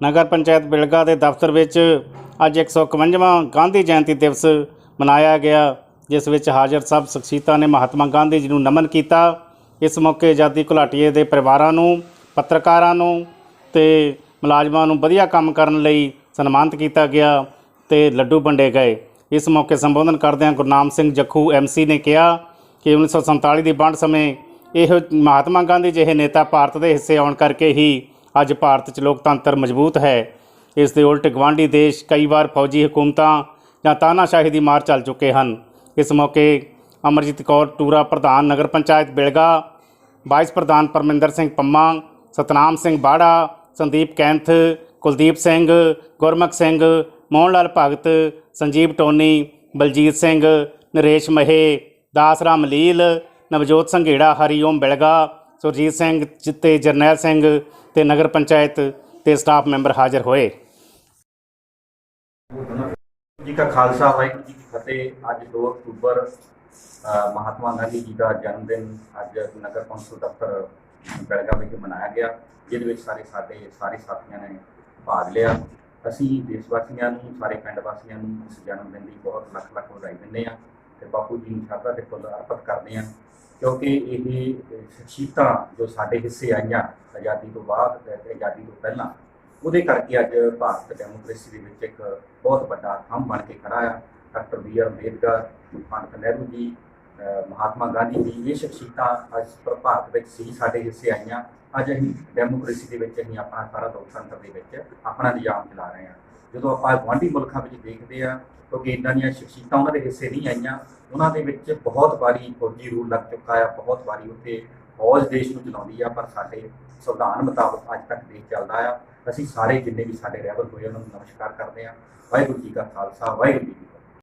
ਨਗਰ ਪੰਚਾਇਤ ਬਿਲਗਾ ਦੇ ਦਫ਼ਤਰ ਵਿੱਚ ਅੱਜ 151ਵਾਂ ਗਾਂਧੀ ਜਯੰਤੀ ਦਿਵਸ ਮਨਾਇਆ ਗਿਆ, ਜਿਸ ਵਿੱਚ ਹਾਜ਼ਰ ਸਭ ਸ਼ਖਸੀਅਤਾਂ ਨੇ ਮਹਾਤਮਾ ਗਾਂਧੀ ਜੀ ਨੂੰ ਨਮਨ ਕੀਤਾ। ਇਸ ਮੌਕੇ ਆਜ਼ਾਦੀ ਘੁਲਾਟੀਏ ਦੇ ਪਰਿਵਾਰਾਂ ਨੂੰ, ਪੱਤਰਕਾਰਾਂ ਨੂੰ ਤੇ ਮੁਲਾਜ਼ਮਾਂ ਨੂੰ ਵਧੀਆ ਕੰਮ ਕਰਨ ਲਈ ਸਨਮਾਨਿਤ ਕੀਤਾ ਗਿਆ ਤੇ ਲੱਡੂ ਵੰਡੇ ਗਏ। ਇਸ ਮੌਕੇ ਸੰਬੋਧਨ ਕਰਦਿਆਂ ਗੁਰਨਾਮ ਸਿੰਘ ਜੱਖੂ ਐਮਸੀ ਨੇ ਕਿਹਾ ਕਿ 1947 ਦੀ ਵੰਡ ਸਮੇਂ ਇਹ ਮਹਾਤਮਾ ਗਾਂਧੀ ਜਿਹੇ ਨੇਤਾ ਭਾਰਤ ਦੇ ਹਿੱਸੇ ਆਉਣ ਕਰਕੇ ਹੀ ਅੱਜ ਭਾਰਤ 'ਚ ਲੋਕਤੰਤਰ ਮਜ਼ਬੂਤ ਹੈ। ਇਸ ਦੇ ਉਲਟ ਗਵਾਂਢੀ ਦੇਸ਼ ਕਈ ਵਾਰ ਫੌਜੀ ਹਕੂਮਤਾਂ ਜਾਂ ਤਾਨਾਸ਼ਾਹੀ ਦੀ ਮਾਰ ਚੱਲ ਚੁੱਕੇ ਹਨ। ਇਸ ਮੌਕੇ ਅਮਰਜੀਤ ਕੌਰ ਟੂਰਾ ਪ੍ਰਧਾਨ ਨਗਰ ਪੰਚਾਇਤ ਬਿਲਗਾ, ਵਾਈਸ ਪ੍ਰਧਾਨ ਪਰਮਿੰਦਰ ਸਿੰਘ ਪੰਮਾ, ਸਤਨਾਮ ਸਿੰਘ ਬਾੜਾ, ਸੰਦੀਪ ਕੈਂਥ, ਕੁਲਦੀਪ ਸਿੰਘ, ਗੁਰਮੁਖ ਸਿੰਘ ਮੋਹਨ ਲਾਲ ਭਗਤ, ਸੰਜੀਵ ਟੋਨੀ, ਬਲਜੀਤ ਸਿੰਘ, ਨਰੇਸ਼ ਮਹੇ ਦਾਸ ਰਾਮ ਲੀਲ, ਨਵਜੋਤ ਸੰਘੇੜਾ, ਹਰੀਓਮ ਬਿਲਗਾ, ਸੁਰਜੀਤ ਸਿੰਘ ਜ- ਤੇ ਜਰਨੈਲ ਸਿੰਘ ਤੇ ਨਗਰ ਪੰਚਾਇਤ ਤੇ ਸਟਾਫ ਮੈਂਬਰ ਹਾਜ਼ਰ ਹੋਏ। ਜੀ ਕਾ ਖਾਲਸਾ, ਵਾਹਿਗੁਰੂ ਜੀ ਕੀ ਫਤਿਹ। ਅੱਜ 2 ਅਕਤੂਬਰ ਮਹਾਤਮਾ ਗਾਂਧੀ ਜੀ ਦਾ ਜਨਮ ਦਿਨ ਅੱਜ ਨਗਰ ਕੌਂਸਲ ਦਫ਼ਤਰ ਬੈਲਗਾ ਵਿਖੇ ਮਨਾਇਆ ਗਿਆ, ਜਿਹਦੇ ਵਿੱਚ ਸਾਰੇ ਸਾਡੇ ਸਾਰੇ ਸਾਥੀਆਂ ਨੇ ਭਾਗ ਲਿਆ। ਅਸੀਂ ਦੇਸ਼ ਵਾਸੀਆਂ ਨੂੰ, ਸਾਰੇ ਪਿੰਡ ਵਾਸੀਆਂ ਨੂੰ ਇਸ ਜਨਮ ਦਿਨ ਦੀ ਬਹੁਤ ਲੱਖ ਲੱਖ ਵਧਾਈ ਦਿੰਦੇ ਹਾਂ ਤੇ ਬਾਪੂ ਜੀ ਨੂੰ ਸ਼ਰਧਾ ਦੇ ਫੁੱਲ ਅਰਪਿਤ ਕਰਦੇ ਹਾਂ ਕਿਉਂਕਿ ਇਹ ਸ਼ਖਸੀਅਤਾਂ ਜੋ ਸਾਡੇ ਹਿੱਸੇ ਆਈਆਂ ਆਜ਼ਾਦੀ ਤੋਂ ਬਾਅਦ ਤੇ ਆਜ਼ਾਦੀ ਤੋਂ ਪਹਿਲਾਂ, ਉਹਦੇ ਕਰਕੇ ਅੱਜ ਭਾਰਤ ਡੈਮੋਕ੍ਰੇਸੀ ਦੇ ਵਿੱਚ ਇੱਕ ਬਹੁਤ ਵੱਡਾ ਥੰਮ ਬਣ ਕੇ ਖੜਾ ਆ। Doctor B R Ambedkar, Pandit Nehru ji Mahatma Gandhi ਜੀ ਇਹ ਸ਼ਖਸੀਅਤਾਂ ਅੱਜ ਭਾਰਤ ਵਿੱਚ ਸੀ, ਸਾਡੇ ਹਿੱਸੇ ਆਈਆਂ। ਅੱਜ ਅਸੀਂ ਡੈਮੋਕ੍ਰੇਸੀ ਦੇ ਵਿੱਚ ਅਸੀਂ ਆਪਣਾ ਸਾਰਾ ਲੋਕਤੰਤਰ ਦੇ ਵਿੱਚ ਆਪਣਾ ਨਿਜ਼ਾਮ ਚਲਾ ਰਹੇ ਹਾਂ। ਜਦੋਂ ਆਪਾਂ ਗੁਆਂਢੀ ਮੁਲਕਾਂ ਵਿੱਚ ਦੇਖਦੇ ਆ ਕਿਉਂਕਿ ਇਦਾਂ ਦੀਆਂ ਸ਼ਖਸੀਅਤਾਂ ਉਹਨਾਂ ਦੇ ਹਿੱਸੇ ਨਹੀਂ ਆਈਆਂ, ਉਹਨਾਂ ਦੇ ਵਿੱਚ ਬਹੁਤ ਵਾਰੀ ਫੌਜੀ ਰੂਲ ਲੱਗ ਚੁੱਕਾ ਆ, ਬਹੁਤ ਵਾਰੀ ਉੱਥੇ ਫੌਜ ਦੇਸ਼ ਨੂੰ ਚਲਾਉਂਦੀ ਆ, ਪਰ ਸਾਡੇ ਸੰਵਿਧਾਨ ਮੁਤਾਬਕ ਅੱਜ ਤੱਕ ਦੇਸ਼ ਚੱਲਦਾ ਆ। ਅਸੀਂ ਸਾਰੇ ਜਿੰਨੇ ਵੀ ਸਾਡੇ ਰਹਿਬਰ ਹੋਏ ਉਹਨਾਂ ਨੂੰ ਨਮਸਕਾਰ ਕਰਦੇ ਆ ਵਾਹਿਗੁਰੂ ਜੀ ਕਾ ਖਾਲਸਾ, ਵਾਹਿਗੁਰੂ ਜੀ